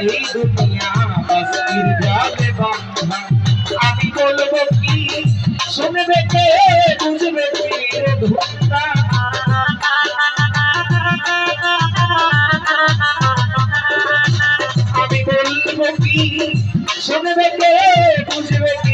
এই দুনিয়া বাস্তির জালে বান্ধা আমি বলব কি? শুনবে কে? বুঝবে কি রে ধুন্দা কি?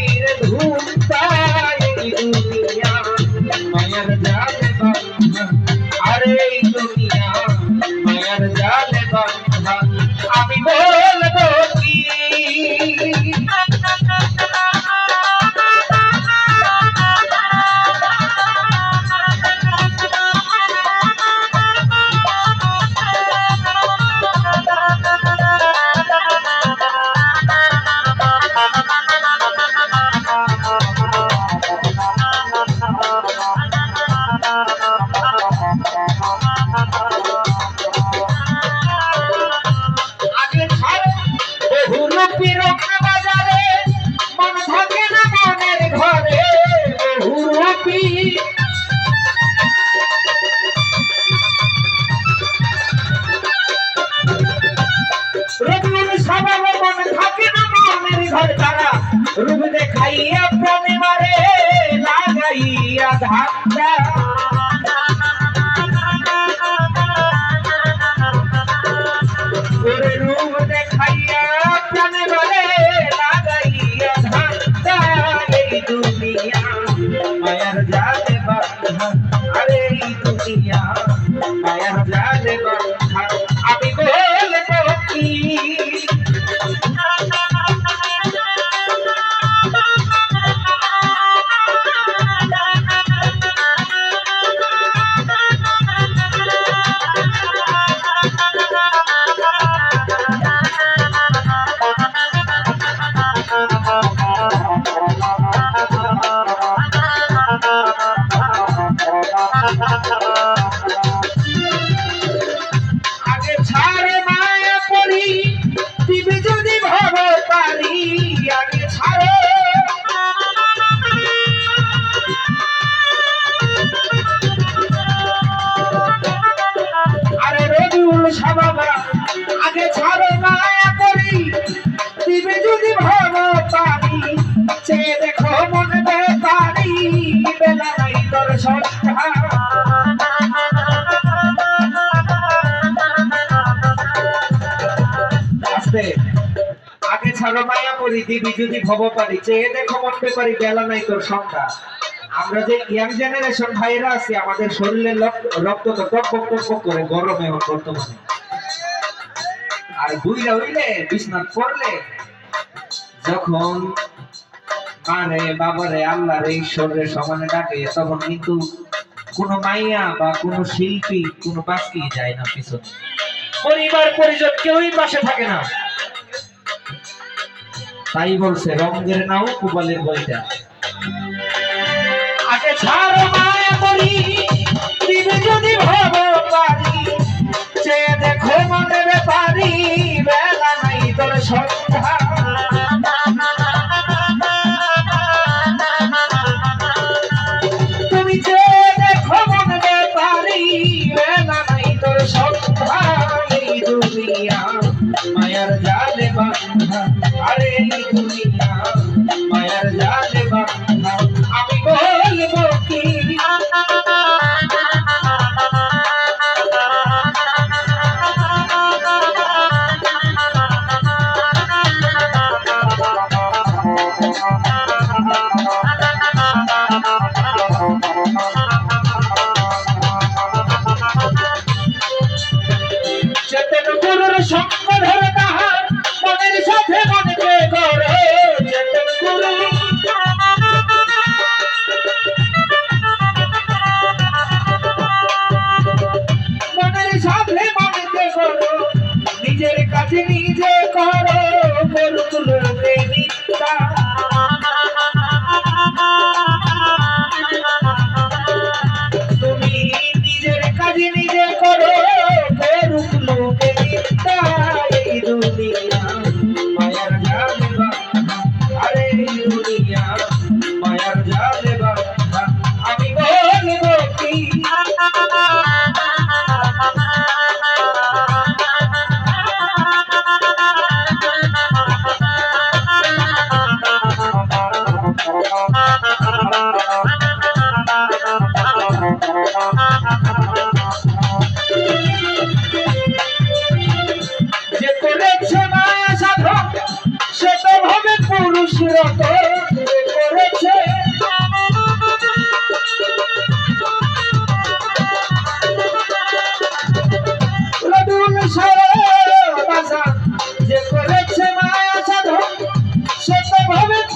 লাগাইয়া ধাক্কা ওরে রূপ দেখাইয়া প্রাণে বলে লাগাইয়া ধাক্কা এই দুনিয়া। মায়ার জালে বাঁধা আগে ছাড়ে মায়া করি দিবে যদি ভাব পারি আগে ছাড়ে। আরে রবিউল সাবাবা আগে ছাড়ে মায়া করি দিবে যদি ভাব পারি, সে দেখো মনে পারি বেলা নাই তোর সন্ধ্যা। আগে ছাড়ো মায়া পরি দিবি যদি ভব পারি চেয়ে দেখো মনতে পারি বেলা নাই তোর সংখ্যা আমরা যে ইয়াং জেনারেশন ভাইরা আছি, আমাদের শরীরে রক্ত তো টক টক করে গরম বর্তমানে। আর বুইরা হইলে বিছনাথ পড়লে যখন মারে বাবারে আল্লাহ রে ঈশ্বরের সমানে ডাকে, তখন কিন্তু কোনো মাইয়া বা কোনো শিল্পী, কোনো বাকি যায় না পিছনে। পরিবার পরিজন কেউই পাশে থাকে না। তাই বলছে, রঙের নাও, কুবালের বইটা। আগে ছাড়ো মায়া করি দিবে যদি ভাব পারি সে দেখো মনে পারি বেলা নাই তোর সন্ধ্যা। Yeah.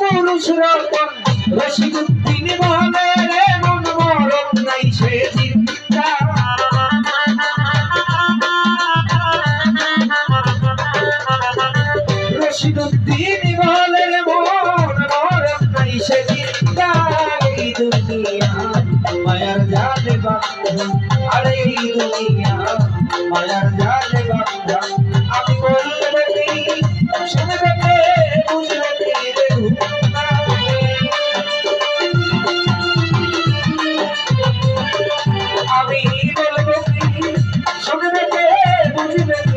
ভাবে পুরুষ রতন রশিদুদ্দিন বলে, রে মন মরণ নাই সে চিন্তা। রশিদুদ্দিন বলে, রে মন মরণ নাই সে চিন্তা। এই দুনিয়া মায়ার জালে বান্ধা আরে আমি বললে শুনবে শুনবে বুঝবে